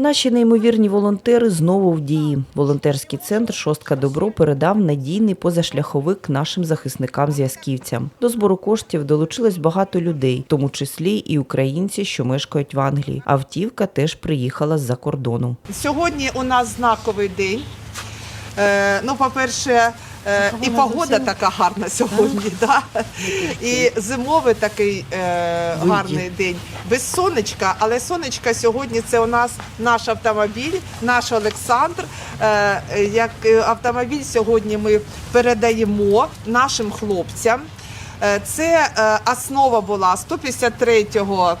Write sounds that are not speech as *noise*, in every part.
Наші неймовірні волонтери знову в дії. Волонтерський центр Шостка Добро передав надійний позашляховик нашим захисникам-зв'язківцям. До збору коштів долучилось багато людей, в тому числі і українці, що мешкають в Англії. Автівка теж приїхала з-за кордону. Сьогодні у нас знаковий день. Е, ну, по-перше, е, і погода така гарна сьогодні, да? і зимовий такий е, гарний день. Без сонечка, але сонечка сьогодні це у нас наш автомобіль, наш Олександр. Е, як е, автомобіль сьогодні ми передаємо нашим хлопцям. Е, Це е, основа була 153-го е,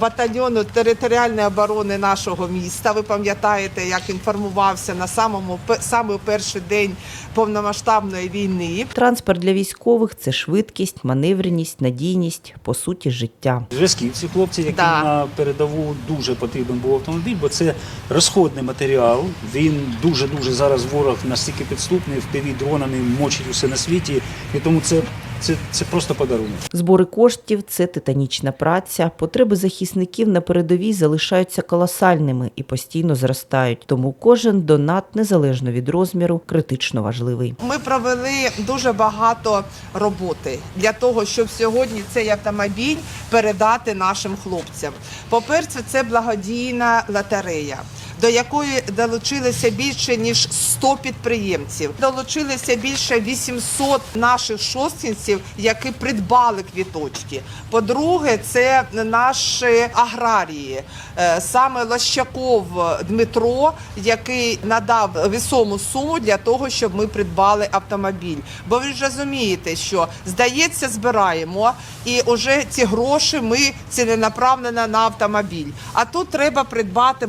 батальйону територіальної оборони нашого міста. Ви пам'ятаєте, як інформувався на самому саме перший день повномасштабної війни. Транспорт для військових це швидкість, маневреність, надійність, по суті, життя. Зв'язківці, хлопці, яким Да. на передову дуже потрібен був автомобіль, бо це розходний матеріал. Він дуже дуже зараз ворог настільки підступний, впіві дронами мочить усе на світі, і тому це, це, це просто подарунок. Збори коштів це титанічна праця. Потреби захисників на передовій залишаються колосальними і постійно зростають. Тому кожен донат, незалежно від розміру, критично важливий. Ми провели дуже багато роботи для того, щоб сьогодні цей автомобіль передати нашим хлопцям. По-перше, це благодійна лотерея. До якої долучилося більше ніж 100 підприємців, долучилися більше 800 наших шостинців, які придбали квіточки. По-друге, це наші аграрії, Е, саме Лощаков Дмитро, який надав весому суму для того, щоб ми придбали автомобіль. Бо ви ж розумієте, що здається, збираємо, і вже ці гроші ми ціленаправлено на автомобіль. А тут треба придбати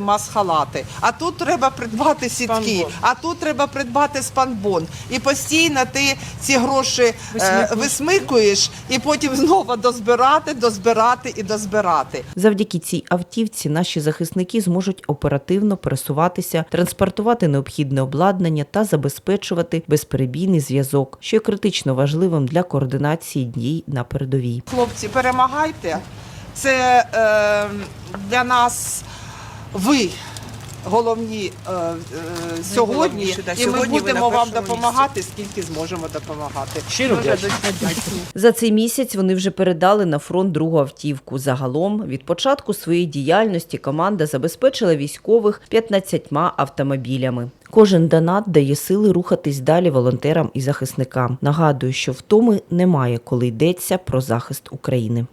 а тут треба придбати сітки, а тут треба придбати спанбон. І постійно ти ці гроші е, висмикуєш, і потім *laughs* знову дозбирати, дозбирати і дозбирати. Завдяки цій автівці наші захисники зможуть оперативно пересуватися, транспортувати необхідне обладнання та забезпечувати безперебійний зв'язок, що є критично важливим для координації дій на передовій. Хлопці, перемагайте. Це е, для нас ви. Головні е, е, сьогодні, і ми сьогодні ви будемо на вам першому допомагати, скільки зможемо допомагати. Щиро Дуже вдячний. вдячні. За цей місяць вони вже передали на фронт другу автівку. Загалом від початку своєї діяльності команда забезпечила військових 15 автомобілями. Кожен донат дає сили рухатись далі волонтерам і захисникам. Нагадую, що втоми немає, коли йдеться про захист України.